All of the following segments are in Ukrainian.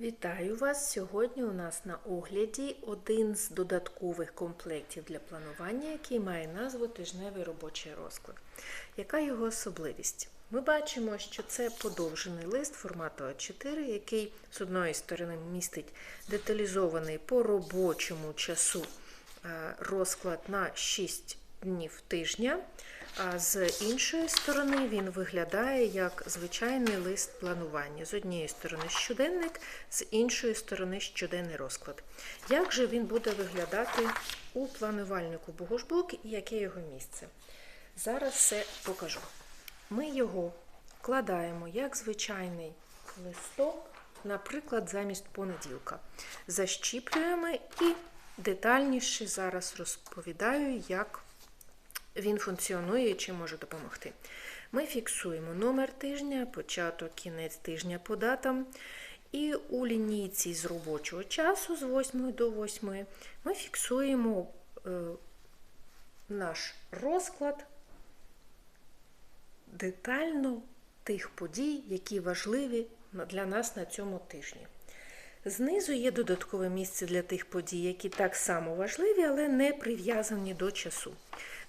Вітаю вас! Сьогодні у нас на огляді один з додаткових комплектів для планування, який має назву тижневий робочий розклад. Яка його особливість? Ми бачимо, що це подовжений лист формату А4, який з одної сторони містить деталізований по робочому часу е, розклад на 6 днів тижня. А з іншої сторони він виглядає як звичайний лист планування. З однієї сторони щоденник, з іншої сторони щоденний розклад. Як же він буде виглядати у планувальнику Богошблок і яке його місце? Зараз все покажу. Ми його вкладаємо як звичайний листок, наприклад, замість понеділка. Защіплюємо і детальніше зараз розповідаю, як він функціонує і чим може допомогти. Ми фіксуємо номер тижня, початок, кінець тижня по датам. І у лінійці з робочого часу з 8 до 8 ми фіксуємо е, наш розклад детально тих подій, які важливі для нас на цьому тижні. Знизу є додаткове місце для тих подій, які так само важливі, але не прив'язані до часу.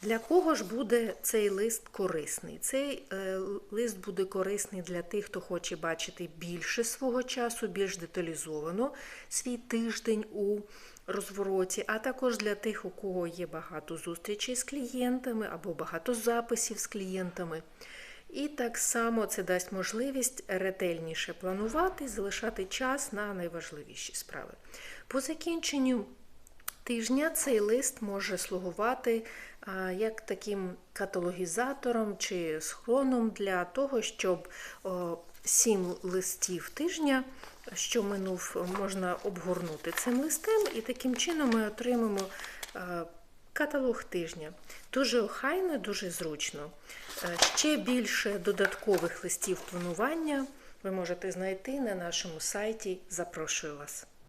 Для кого ж буде цей лист корисний? Цей е, лист буде корисний для тих, хто хоче бачити більше свого часу, більш деталізовано свій тиждень у розвороті, а також для тих, у кого є багато зустрічей з клієнтами або багато записів з клієнтами. І так само це дасть можливість ретельніше планувати, залишати час на найважливіші справи. По закінченню тижня цей лист може слугувати як таким каталогізатором чи схроном для того, щоб сім листів тижня, що минув, можна обгорнути цим листем, і таким чином ми отримаємо. Каталог тижня. Дуже охайно, дуже зручно. Е, Ще більше додаткових листів планування ви можете знайти на нашому сайті. Запрошую вас.